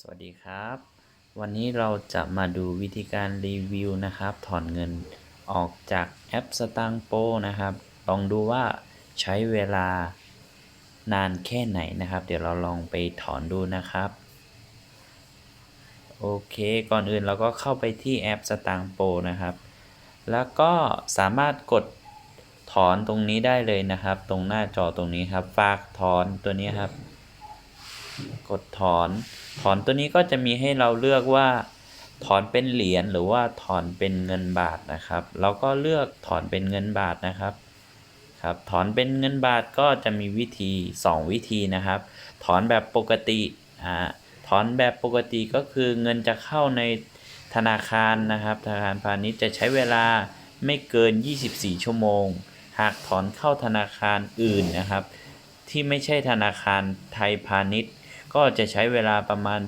สวัสดีครับ วันนี้เราจะมาดูวิธีการรีวิวนะครับ ถอนเงินออกจากแอปสตางโปนะครับ ลองดูว่าใช้เวลานานแค่ไหนนะครับ เดี๋ยวเราลองไปถอนดูนะครับ โอเคก่อนอื่นเราก็เข้าไปที่แอปสตางโปนะครับ แล้วก็สามารถกดถอนตรงนี้ได้เลยนะครับ ตรงหน้าจอตรงนี้ครับ ฝากถอนตัวนี้ครับ กดถอน ถอนตัวนี้ก็จะมีให้เราเลือกว่าถอนเป็นเหรียญหรือว่าถอนเป็นเงินบาทนะครับ เราก็เลือกถอนเป็นเงินบาทนะครับ ครับ ถอนเป็นเงินบาทก็จะมีวิธี 2 วิธีนะครับ ถอนแบบปกติอ่าถอนแบบปกติก็คือเงินจะเข้าในธนาคารนะครับ ธนาคารพาณิชย์จะใช้เวลาไม่เกิน 24 ชั่วโมง หากถอนเข้าธนาคารอื่นนะครับ ที่ไม่ใช่ธนาคารไทยพาณิชย์ ก็จะใช้เวลาประมาณ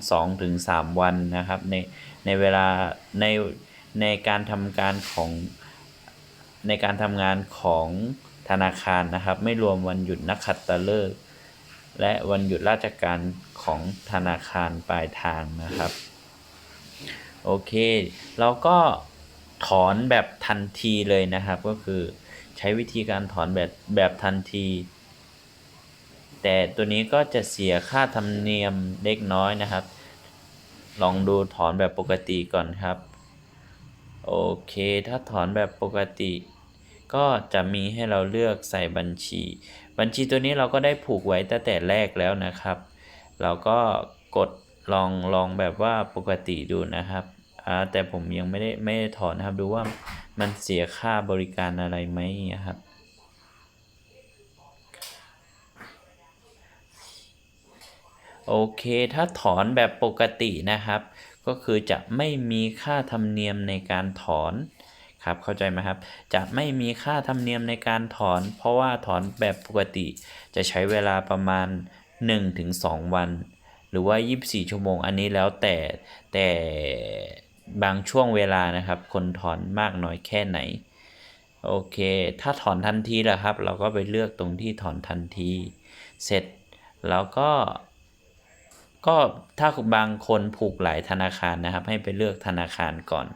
2-3 วันนะครับในในเวลาในในการทำการของในการทำงานของธนาคารนะครับ ไม่รวมวันหยุดนักขัตฤกษ์และวันหยุดราชการของธนาคารปลายทางนะครับ โอเค เราก็ถอนแบบทันทีเลยนะครับ ก็คือใช้วิธีการถอนแบบแบบทันที แต่ตัวนี้ก็จะเสียค่าธรรมเนียมเล็กน้อยนะครับ ลองดูถอนแบบปกติก่อนครับ โอเค ถ้าถอนแบบปกติ ก็จะมีให้เราเลือกใส่บัญชี บัญชีตัวนี้เราก็ได้ผูกไว้ตั้งแต่แรกแล้วนะครับ เราก็กดลองลองแบบว่าปกติดูนะครับแต่ผมยังไม่ได้ไม่ได้ถอนนะครับ ดูว่ามันเสียค่าบริการอะไรไหมครับ โอเค ถ้าถอนแบบปกตินะครับ ก็คือจะไม่มีค่าธรรมเนียมในการถอนครับเข้าใจไหมครับ จะไม่มีค่าธรรมเนียมในการถอน เพราะว่าถอนแบบปกติ จะใช้เวลาประมาณ 1-2 วัน หรือว่า 24 ชั่วโมงอันนี้แล้วแต่แต่บางช่วงเวลานะครับ คนถอนมากน้อยแค่ไหน โอเค ถ้าถอนทันทีแหละครับ เราก็ไปเลือกตรงที่ถอนทันที เสร็จแล้วก็ ก็ถ้าบางคนผูกหลายธนาคารนะครับ ให้ไปเลือกธนาคารก่อน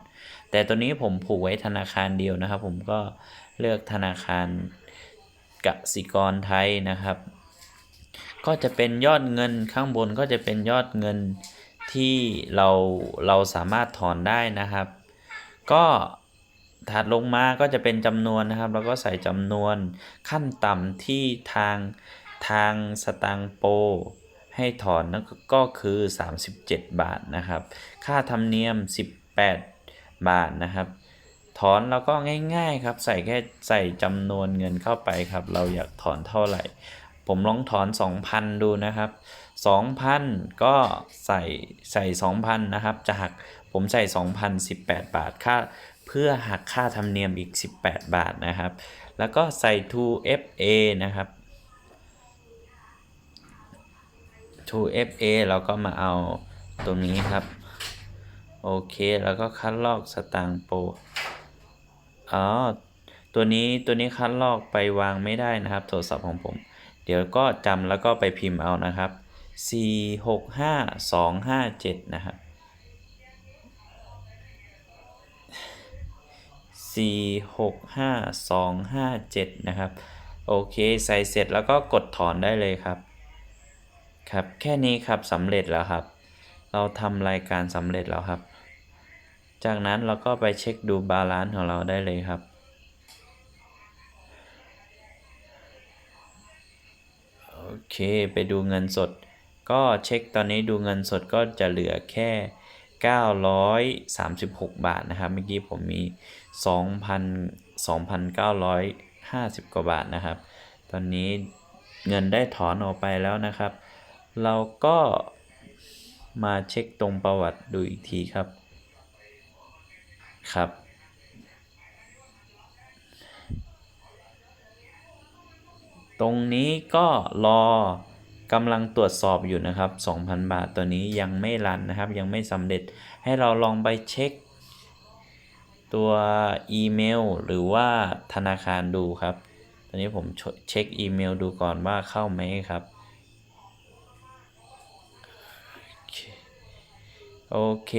แต่ตัวนี้ผมผูกไว้ธนาคารเดียวนะครับ ผมก็เลือกธนาคารกสิกรไทยนะครับ ก็จะเป็นยอดเงินข้างบนก็จะเป็นยอดเงินที่เราเราสามารถถอนได้นะครับ ก็ถัดลงมาก็จะเป็นจำนวนนะครับ แล้วก็ใส่จำนวนขั้นต่ำที่ทางทางสตางโป ให้ถอนนั่นก็คือ 37 บาทนะครับ ค่าธรรมเนียม 18 บาทนะครับ ถอนเราก็ง่ายๆครับ ใส่แค่ใส่จำนวนเงินเข้าไปครับ เราอยากถอนเท่าไหร่ ผมลองถอน 2,000 ดูนะครับ 2,000 ก็ใส่ใส่ 2,000 นะครับ จะหักผมใส่ 2,018 บาทค่าเพื่อหักค่าธรรมเนียมอีก 18 บาทนะครับ แล้วก็ใส่ 2FA นะครับ 2FA เราก็มาเอาตรงนี้ครับ โอเค แล้วก็คัดลอกสตางโปอ๋อตัวนี้ตัวนี้คัดลอกไปวางไม่ได้นะครับโทรศัพท์ของผม เดี๋ยวก็จำแล้วก็ไปพิมพ์เอานะครับ 4 6 5 2 5 7 นะครับ 4 6 5 2 5 7 นะครับ โอเค ใส่เสร็จแล้วก็กดถอนได้เลยครับ ครับแค่นี้ครับสำเร็จแล้วครับ เราทำรายการสำเร็จแล้วครับ จากนั้นเราก็ไปเช็คดูบาลานซ์ของเราได้เลยครับโอเคไปดูเงินสด ก็เช็คตอนนี้ดูเงินสดก็จะเหลือแค่ 936 บาทนะครับ เมื่อกี้ผมมี 2,000 2,950 กว่าบาทนะครับ ตอนนี้เงินได้ถอนออกไปแล้วนะครับ เราก็มาเช็คตรงประวัติดูอีกทีครับ ครับ ตรงนี้ก็รอกำลังตรวจสอบอยู่นะครับ 2,000 บาทตัวนี้ยังไม่รันนะครับ ยังไม่สำเร็จให้เราลองไปเช็ค ตัวอีเมลหรือว่าธนาคารดูครับ ตอนนี้ผมเช็คอีเมลดูก่อนว่าเข้าไหมครับ โอเค โอเค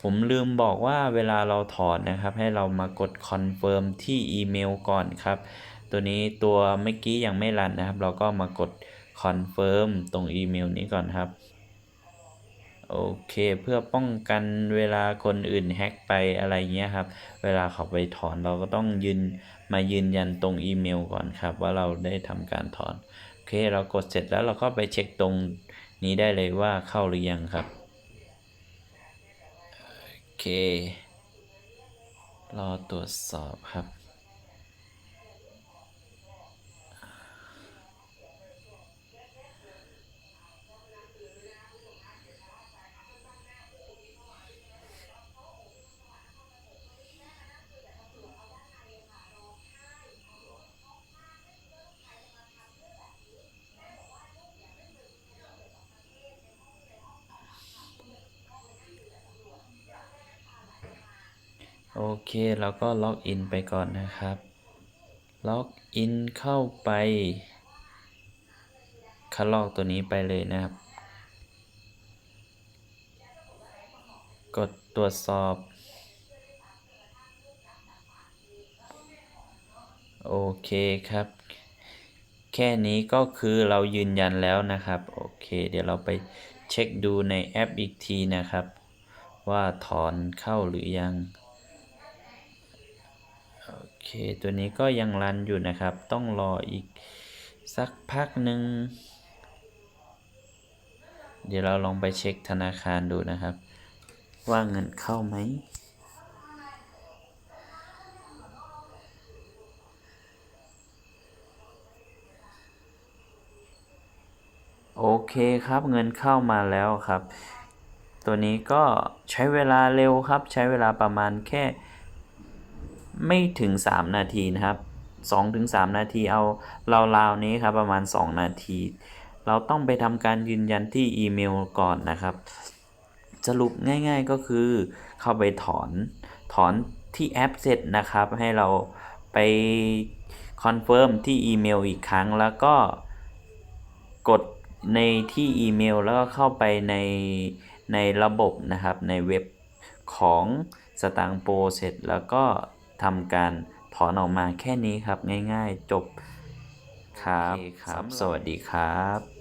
ผมลืมบอกว่าเวลาเราถอนนะครับ ให้เรามากดคอนเฟิร์มที่อีเมลก่อนครับ ตัวนี้ตัวเมื่อกี้ยังไม่รันนะครับ เราก็มากดคอนเฟิร์มตรงอีเมลนี้ก่อนครับ โอเค เพื่อป้องกันเวลาคนอื่นแฮ็กไปอะไรเงี้ยครับ เวลาเขาไปถอนเราก็ต้องยืนมายืนยันตรงอีเมลก่อนครับ ว่าเราได้ทำการถอน โอเค เรากดเสร็จแล้วเราก็ไปเช็คตรงนี้ได้เลยว่าเข้าหรือยังครับ เค รอตรวจสอบครับ โอเคเราก็ล็อกอินไปก่อนนะครับ ล็อกอินเข้าไปคัดลอกตัวนี้ไปเลยนะครับ กดตรวจสอบ โอเคครับ แค่นี้ก็คือเรายืนยันแล้วนะครับ โอเคเดี๋ยวเราไปเช็คดูในแอปอีกทีนะครับ ว่าถอนเข้าหรือยัง ตัวนี้ก็ยังรันอยู่นะครับ ต้องรออีกสักพักหนึ่ง เดี๋ยวเราลองไปเช็คธนาคารดูนะครับ ว่าเงินเข้าไหมโอเคครับเงินเข้ามาแล้วครับ ตัวนี้ก็ใช้เวลาเร็วครับ ใช้เวลาประมาณแค่ ไม่ถึง 3 นาทีนะครับ2ถึง3นาทีเอาราวๆนี้ครับประมาณ 2 นาที เราต้องไปทำการยืนยันที่อีเมลก่อนนะครับ สรุปง่ายๆก็คือเข้าไปถอนถอนที่แอปเสร็จนะครับ ให้เราไปคอนเฟิร์มที่อีเมลอีกครั้งแล้วก็กดในที่อีเมลแล้วก็เข้าไปในในระบบนะครับในเว็บของสตางโปรเสร็จแล้วก็ ทำการถอนออกมาแค่นี้ครับง่ายๆ จบครับครับ สวัสดีครับ